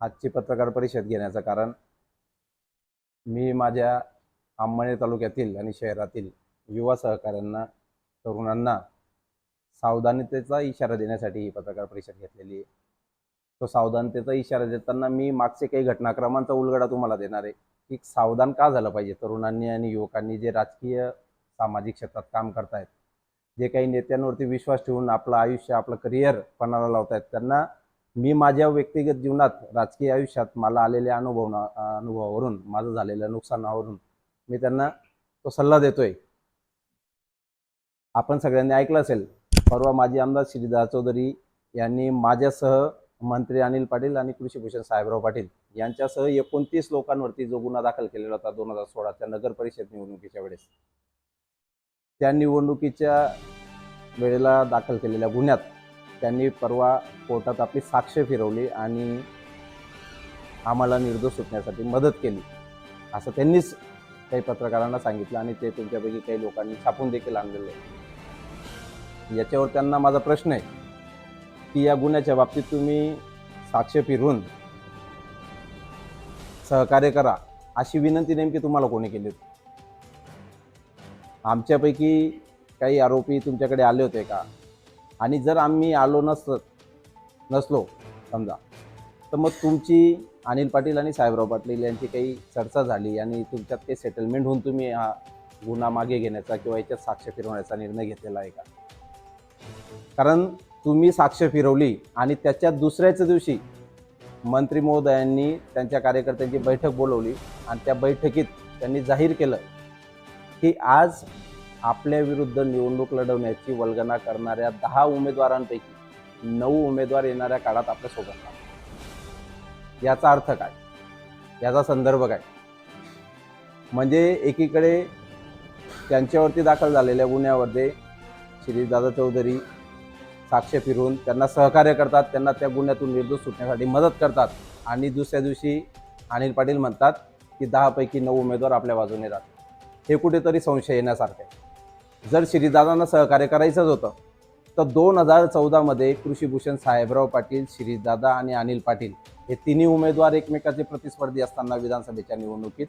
आजची पत्रकार परिषद घेण्याचं कारण मी माझ्या अंबळनेर तालुक्यातील आणि शहरातील युवा सहकाऱ्यांना तरुणांना सावधानतेचा इशारा देण्यासाठी ही पत्रकार परिषद घेतलेली आहे. तो सावधानतेचा इशारा देताना मी मागचे काही घटनाक्रमांचा उलगडा तुम्हाला देणार आहे. की सावधान का झालं पाहिजे? तरुणांनी आणि युवकांनी जे राजकीय सामाजिक क्षेत्रात काम करतायत जे काही नेत्यांवरती विश्वास ठेवून आपलं आयुष्य आपलं करिअर पणाला लावतायत त्यांना मी माझ्या व्यक्तिगत जीवनात राजकीय आयुष्यात मला आलेल्या अनुभव अनुभवावरून माझं झालेल्या नुकसानावरून मी त्यांना तो सल्ला देतोय. आपण सगळ्यांनी ऐकलं असेल परवा माजी आमदार श्रीदास चौधरी यांनी माझ्यासह मंत्री अनिल पाटील आणि कृषीभूषण साहेबराव पाटील यांच्यासह एकोणतीस लोकांवरती जो गुन्हा दाखल केलेला होता दोन हजार सोळाच्या नगर परिषद निवडणुकीच्या वेळेस त्या निवडणुकीच्या वेळेला दाखल केलेल्या गुन्ह्यात त्यांनी परवा कोर्टात आपली साक्ष फिरवली आणि आम्हाला निर्दोष सुटण्यासाठी मदत केली. असं त्यांनीच काही पत्रकारांना सांगितलं आणि ते तुमच्यापैकी काही लोकांनी छापून देखील आणलेलं आहे. याच्यावर त्यांना माझा प्रश्न आहे की या गुन्ह्याच्या बाबतीत तुम्ही साक्ष फिरून सहकार्य करा अशी विनंती नेमकी तुम्हाला कोणी केली होती? आमच्यापैकी काही आरोपी तुमच्याकडे आले होते का? आणि जर आम्ही आलो नसत नसलो समजा तर मग तुमची अनिल पाटील आणि साहेबराव पाटील यांची काही चर्चा झाली आणि तुमच्यात काही सेटलमेंट होऊन तुम्ही हा गुन्हा मागे घेण्याचा किंवा याच्यात साक्ष फिरवण्याचा निर्णय घेतलेला आहे का? कारण तुम्ही साक्ष फिरवली आणि त्याच्या दुसऱ्याच दिवशी मंत्री महोदयांनी त्यांच्या कार्यकर्त्यांची बैठक बोलवली आणि त्या बैठकीत त्यांनी जाहीर केलं की आज आपल्या विरुद्ध निवडणूक लढवण्याची वल्गना करणाऱ्या दहा उमेदवारांपैकी नऊ उमेदवार येणाऱ्या काळात आपल्यासोबत राहतात याचा अर्थ काय? याचा संदर्भ काय? म्हणजे एकीकडे त्यांच्यावरती दाखल झालेल्या गुन्ह्यामध्ये श्री दादा चौधरी साक्ष फिरून त्यांना सहकार्य करतात त्यांना त्या गुन्ह्यातून निर्दोष सुटण्यासाठी मदत करतात आणि दुसऱ्या दिवशी अनिल पाटील म्हणतात की दहापैकी नऊ उमेदवार आपल्या बाजूने राहतात. हे कुठेतरी संशय येण्यासारखं आहे. जर श्रीदादांना सहकार्य करायचंच होतं तर दोन हजार चौदामध्ये कृषीभूषण साहेबराव पाटील श्रीदादा आणि अनिल पाटील हे तिन्ही उमेदवार एकमेकाचे प्रतिस्पर्धी असताना विधानसभेच्या निवडणुकीत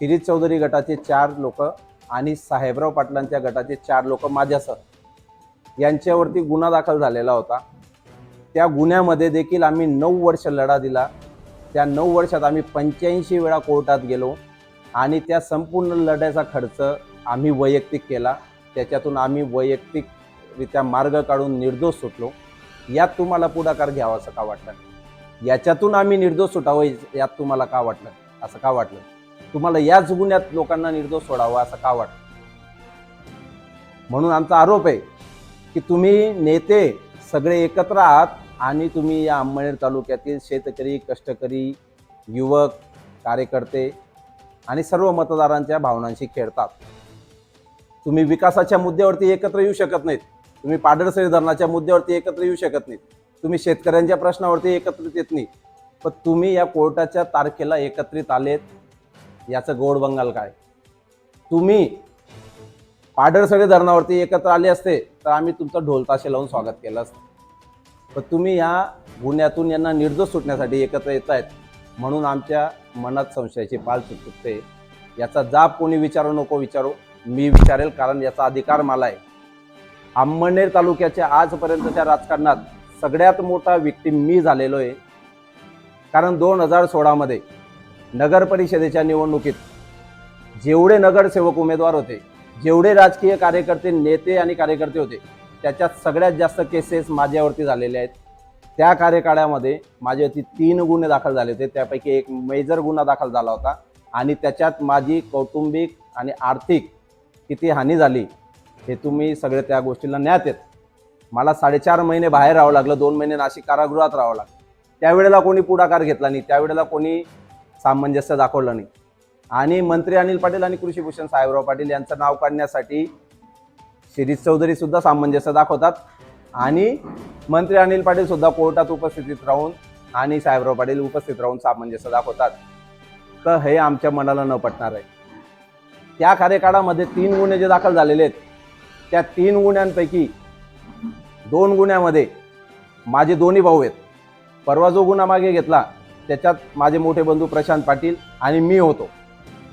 शिरीष चौधरी गटाचे चार लोक आणि साहेबराव पाटलांच्या गटाचे चार लोक माझ्यासह यांच्यावरती गुन्हा दाखल झालेला होता. त्या गुन्ह्यामध्ये देखील आम्ही नऊ वर्ष लढा दिला. त्या नऊ वर्षात आम्ही पंच्याऐंशी वेळा कोर्टात गेलो आणि त्या संपूर्ण लढ्याचा खर्च आम्ही वैयक्तिक केला. त्याच्यातून आम्ही वैयक्तिकरित्या मार्ग काढून निर्दोष सुटलो. यात तुम्हाला पुढाकार घ्यावा असं का वाटलं? याच्यातून आम्ही निर्दोष सुटावं यात तुम्हाला का वाटलं? असं का वाटलं? तुम्हाला याच गुन्ह्यात लोकांना निर्दोष सोडावं असं का वाटलं? म्हणून आमचा आरोप आहे की तुम्ही नेते सगळे एकत्र आहात आणि तुम्ही या अंमळनेर तालुक्यातील शेतकरी कष्टकरी युवक कार्यकर्ते आणि सर्व मतदारांच्या भावनांशी खेळतात. तुम्ही विकासाच्या मुद्द्यावरती एकत्र येऊ शकत नाहीत. तुम्ही पाडळसरी धरणाच्या मुद्द्यावरती एकत्र येऊ शकत नाहीत. तुम्ही शेतकऱ्यांच्या प्रश्नावरती एकत्रित येत नाही पण तुम्ही या कोर्टाच्या तारखेला एकत्रित आलेत याचं गोड बंगाल काय? तुम्ही पाडळसरी धरणावरती एकत्र आले असते तर आम्ही तुमचं ढोलताशे लावून स्वागत केलं असतं. पण तुम्ही या गुन्ह्यातून यांना निर्दोष सुटण्यासाठी एकत्र येत आहेत म्हणून आमच्या मनात संशयाची पाल चुकते याचा जाब कोणी विचारू नको विचारू. मी विचारेल कारण याचा अधिकार मला आहे. अंमळनेर तालुक्याच्या आजपर्यंतच्या राजकारणात सगळ्यात मोठा विक्टीम मी झालेलो आहे. कारण दोन हजार सोळामध्ये नगर परिषदेच्या निवडणुकीत जेवढे नगरसेवक उमेदवार होते जेवढे राजकीय कार्यकर्ते नेते आणि कार्यकर्ते होते त्याच्यात सगळ्यात जास्त केसेस माझ्यावरती झालेले आहेत. त्या कार्यकाळामध्ये माझ्यावरती तीन गुन्हे दाखल झाले होते. त्यापैकी एक मेजर गुन्हा दाखल झाला होता आणि त्याच्यात माझी कौटुंबिक आणि आर्थिक किती हानी झाली हे तुम्ही सगळे त्या गोष्टीला ज्ञात येत मला साडेचार महिने बाहेर राहावं लागलं दोन महिने नाशिक कारागृहात राहावं लागलं. त्यावेळेला कोणी पुढाकार घेतला नाही त्यावेळेला कोणी सामंजस्य दाखवलं नाही. आणि मंत्री अनिल पाटील आणि कृषीभूषण साहेबराव पाटील यांचं नाव काढण्यासाठी शिरीष चौधरी सुद्धा सामंजस्य दाखवतात. आणि मंत्री अनिल पाटील सुद्धा कोर्टात उपस्थितीत राहून आणि साहेबराव पाटील उपस्थित राहून सामंजस्य दाखवतात. तर हे आमच्या मनाला न पटणार आहे. त्या कार्यकाळामध्ये तीन गुन्हे जे दाखल झालेले आहेत त्या तीन गुन्ह्यांपैकी दोन गुन्ह्यामध्ये माझे दोन्ही भाऊ आहेत. परवा जो गुन्हा मागे घेतला त्याच्यात माझे मोठे बंधू प्रशांत पाटील आणि मी होतो.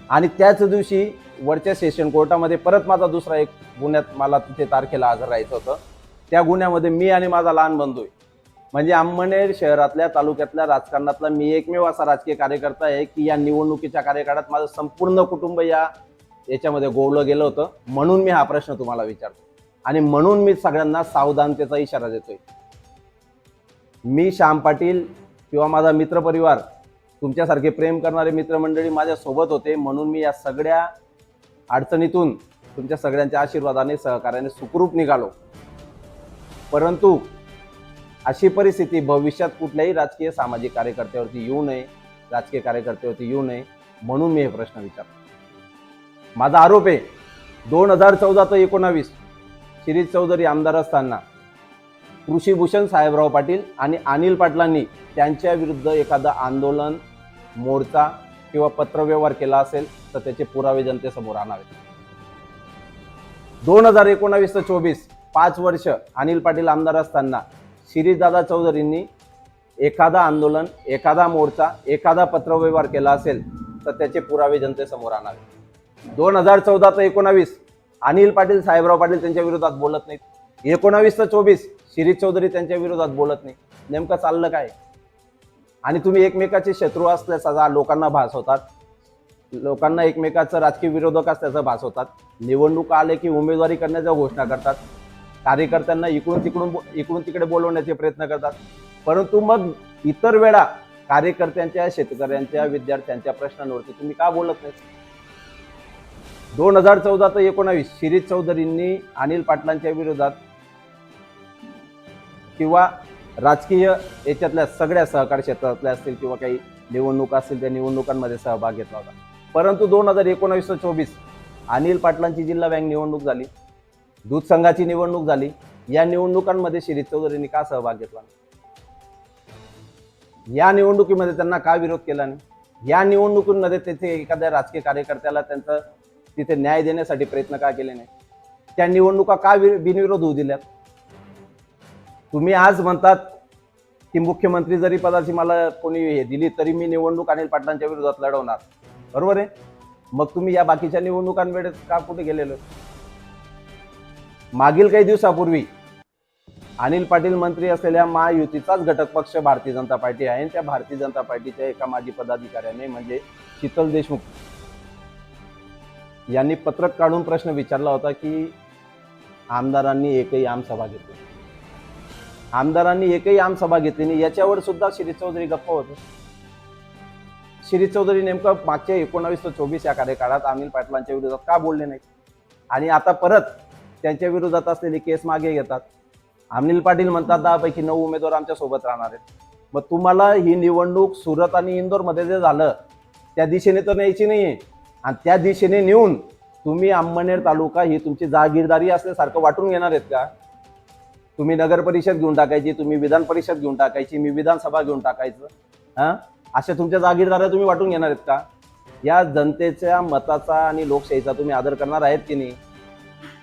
आणि त्याच दिवशी वरच्या सेशन कोर्टामध्ये परत माझा दुसरा एक गुन्ह्यात मला तिथे तारखेला हजर राहायचं होतं. त्या गुन्ह्यामध्ये मी आणि माझा लहान बंधू आहे. म्हणजे अंमनेर शहरातल्या तालुक्यातल्या राजकारणातला मी एकमेव असा राजकीय कार्यकर्ता आहे की या निवडणुकीच्या कार्यकाळात माझं संपूर्ण कुटुंब या याच्यामध्ये गोवलं गेलं होतं. म्हणून मी हा प्रश्न तुम्हाला विचारतो. आणि म्हणून मी सगळ्यांना सावधानतेचा इशारा देतोय. मी श्याम पाटील किंवा माझा मित्रपरिवार तुमच्यासारखे प्रेम करणारे मित्रमंडळी माझ्यासोबत होते. म्हणून मी या सगळ्या अडचणीतून तुमच्या सगळ्यांच्या आशीर्वादाने सहकार्याने सुखरूप निघालो. परंतु अशी परिस्थिती भविष्यात कुठल्याही राजकीय सामाजिक कार्यकर्त्यावरती येऊ नये. राजकीय कार्यकर्त्यावरती येऊ नये. म्हणून मी हे प्रश्न विचारतो. माझा आरोप आहे दोन हजार चौदा ते एकोणावीस शिरीष चौधरी आमदार असताना कृषीभूषण साहेबराव पाटील आणि अनिल पाटलांनी त्यांच्या विरुद्ध एखादं आंदोलन मोर्चा किंवा पत्रव्यवहार केला असेल तर त्याचे पुरावे जनतेसमोर आणावे दोन हजार एकोणावीस ते चोवीस पाच वर्ष अनिल पाटील आमदार असताना शिरीषदादा चौधरींनी एखादा आंदोलन एखादा मोर्चा एखादा पत्रव्यवहार केला असेल तर त्याचे पुरावे जनतेसमोर आणावे दोन हजार चौदा ते एकोणावीस अनिल पाटील साहेबराव पाटील त्यांच्या विरोधात बोलत नाहीत. एकोणावीस ते चोवीस शिरीष चौधरी त्यांच्या विरोधात बोलत नाही नेमकं चाललं काय? आणि तुम्ही एकमेकाचे शत्रू असल्याचा लोकांना भास होतात. लोकांना एकमेकाचं राजकीय विरोधक असल्याचं भास होतात. निवडणूक आले की उमेदवारी करण्याच्या घोषणा करतात. कार्यकर्त्यांना इकडून तिकडून इकडून तिकडे बोलवण्याचे प्रयत्न करतात. परंतु मग इतर वेळा कार्यकर्त्यांच्या शेतकऱ्यांच्या विद्यार्थ्यांच्या प्रश्नांवरती तुम्ही का बोलत नाही दोन हजार चौदा ते एकोणावीस शिरीष चौधरींनी अनिल पाटलांच्या विरोधात किंवा राजकीय याच्यातल्या सगळ्या सहकारी क्षेत्रातल्या असतील किंवा काही निवडणुका असतील त्या निवडणुकांमध्ये सहभाग घेतला होता. परंतु दोन हजार एकोणावीस ते चोवीस अनिल पाटलांची जिल्हा बँक निवडणूक झाली दूध संघाची निवडणूक झाली या निवडणुकांमध्ये शिरीष चौधरींनी का सहभाग घेतला या निवडणुकीमध्ये त्यांना का विरोध केला नाही? या निवडणुकीमध्ये तेथे एखाद्या राजकीय कार्यकर्त्याला त्यांचं तिथे न्याय देण्यासाठी प्रयत्न का केले नाही? त्या निवडणुका का बिनविरोध होऊ दिल्यात? तुम्ही आज म्हणतात की मुख्यमंत्री जरी पदाची मला कोणी हे दिली तरी मी निवडणूक अनिल पाटलांच्या विरोधात लढवणार. बरोबर आहे? मग तुम्ही या बाकीच्या निवडणुकांवेळेस का कुठे गेलेलो? मागील काही दिवसापूर्वी अनिल पाटील मंत्री असलेल्या महायुतीचाच घटक पक्ष भारतीय जनता पार्टी आहे त्या भारतीय जनता पार्टीच्या एका माजी पदाधिकाऱ्याने म्हणजे शीतल देशमुख यांनी पत्रक काढून प्रश्न विचारला होता की आमदारांनी एकही आमसभा घेतली आमदारांनी एकही आमसभा घेतली नाही. याच्यावर सुद्धा श्री चौधरी गप्प होते. श्री चौधरी नेमकं मागच्या एकोणावीस ते चोवीस या कार्यकाळात अनिल पाटलांच्या विरोधात का बोलले नाही आणि आता परत त्यांच्या विरोधात असलेली केस मागे घेतात. अनिल पाटील म्हणतात दहापैकी नऊ उमेदवार आमच्यासोबत राहणार आहेत. मग तुम्हाला ही निवडणूक सुरत आणि इंदोरमध्ये जे झालं त्या दिशेने तर न्यायची नाहीये. आणि त्या दिशेने नेऊन तुम्ही अंबनेर तालुका ही तुमची जागीरदारी असल्यासारखं वाटून घेणार आहेत का? तुम्ही नगर परिषद घेऊन टाकायची तुम्ही विधान परिषद घेऊन टाकायची मी विधानसभा घेऊन टाकायचं हां? अशा तुमच्या जागीरदाऱ्या तुम्ही वाटून घेणार आहेत का? या जनतेच्या मताचा आणि लोकशाहीचा तुम्ही आदर करणार आहेत की नाही?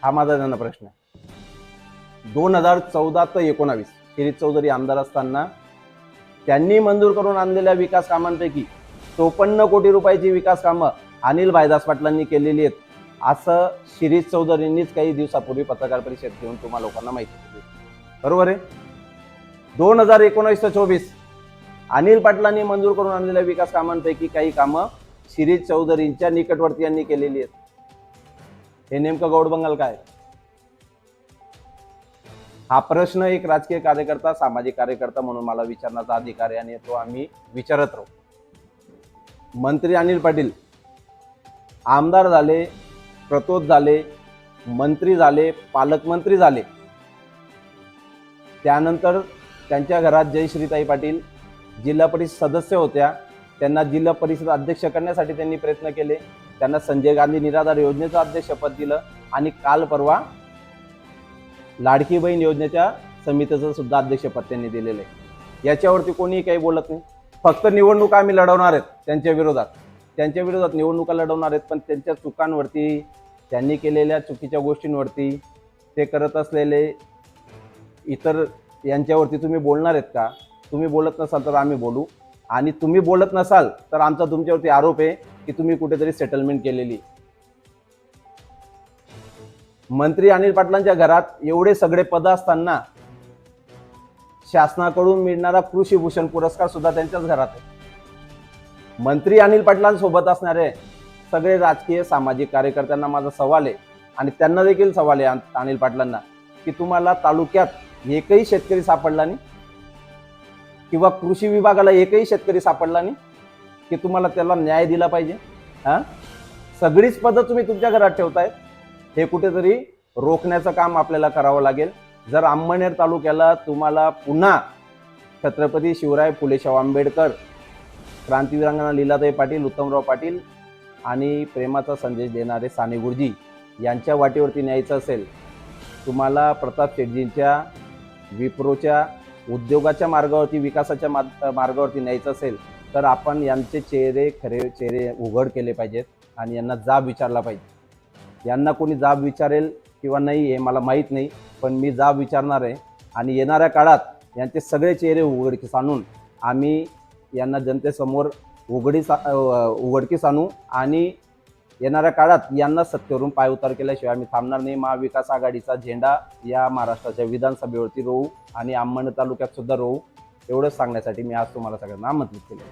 हा माझा त्यांना प्रश्न आहे. दोन हजार चौदा ते एकोणावीस शिरीष चौधरी आमदार असताना त्यांनी मंजूर करून आणलेल्या विकास कामांपैकी चोपन्न कोटी रुपयाची विकास कामं अनिल भाईदास पाटलांनी केलेली आहेत. असं शिरीष चौधरींनीच काही दिवसापूर्वी पत्रकार परिषद घेऊन तुम्हा लोकांना माहिती दिली. बरोबर आहे? दोन हजार एकोणावीस ते चोवीस. अनिल पाटलांनी मंजूर करून आणलेल्या विकास कामांपैकी काही कामं शिरीष चौधरींच्या निकटवर्ती यांनी केलेली आहेत. हे नेमकं गौड बंगाल काय? हा प्रश्न एक राजकीय कार्यकर्ता सामाजिक कार्यकर्ता म्हणून मला विचारण्याचा अधिकार आहे आणि तो आम्ही विचारत राहू. मंत्री अनिल पाटील आमदार झाले प्रतोद झाले मंत्री झाले पालकमंत्री झाले. त्यानंतर त्यांच्या घरात जयश्रीताई पाटील जिल्हा परिषद सदस्य होत्या. त्यांना जिल्हा परिषद अध्यक्ष करण्यासाठी त्यांनी प्रयत्न केले. त्यांना संजय गांधी निराधार योजनेचं अध्यक्षपद दिलं आणि काल परवा लाडकी बहीण योजनेच्या समितीचं सुद्धा अध्यक्षपद त्यांनी दिलेलं आहे. याच्यावरती कोणीही काही बोलत नाही. फक्त निवडणूक आम्ही लढवणार आहेत त्यांच्या विरोधात. त्यांच्या विरोधात निवडणुका लढवणार आहेत पण त्यांच्या चुकांवरती त्यांनी केलेल्या चुकीच्या गोष्टींवरती ते करत असलेले इतर यांच्यावरती तुम्ही बोलणार आहेत का? तुम्ही बोलत नसाल तर आम्ही बोलू. आणि तुम्ही बोलत नसाल तर आमचा तुमच्यावरती आरोप आहे की तुम्ही कुठेतरी सेटलमेंट केलेली. मंत्री अनिल पाटलांच्या घरात एवढे सगळे पद असताना शासनाकडून मिळणारा कृषी भूषण पुरस्कार सुद्धा त्यांच्याच घरात आहे. मंत्री अनिल पाटलांसोबत असणारे सगळे राजकीय सामाजिक कार्यकर्त्यांना माझा सवाल आहे आणि त्यांना देखील सवाल आहे अनिल पाटलांना की तुम्हाला तालुक्यात एकही शेतकरी सापडला नाही? किंवा कृषी विभागाला एकही शेतकरी सापडला नाही? की तुम्हाला त्याला न्याय दिला पाहिजे? हां? सगळीच पदं तुम्ही तुमच्या घरात ठेवताय हे कुठेतरी रोखण्याचं काम आपल्याला करावं लागेल. जर अंबनेर तालुक्याला तुम्हाला पुन्हा छत्रपती शिवराय फुलेशाव आंबेडकर क्रांतीवीरांगना लीलाताई पाटील उत्तमराव पाटील आणि प्रेमाचा संदेश देणारे साने गुरुजी यांच्या वाटेवरती न्यायचं असेल तुम्हाला प्रताप शेटजींच्या विप्रोच्या उद्योगाच्या मार्गावरती विकासाच्या मा- मार्गावरती न्यायचं असेल तर आपण यांचे चेहरे खरे चेहरे उघड केले पाहिजेत आणि यांना जाब विचारला पाहिजे. यांना कोणी जाब विचारेल किंवा नाही हे मला माहीत नाही पण मी जाब विचारणार आहे आणि येणाऱ्या काळात यांचे सगळे चेहरे उघडकीस आणून आम्ही यांना जनतेसमोर उघडीस उघडकीस आणू आणि येणाऱ्या काळात यांना सत्तेवरून पायउतार केल्याशिवाय आम्ही थांबणार नाही. महाविकास आघाडीचा झेंडा या महाराष्ट्राच्या विधानसभेवरती रोवू आणि आंबण तालुक्यात सुद्धा रोवू एवढंच सांगण्यासाठी मी आज तुम्हाला सगळ्यांना आमंत्रित केलं.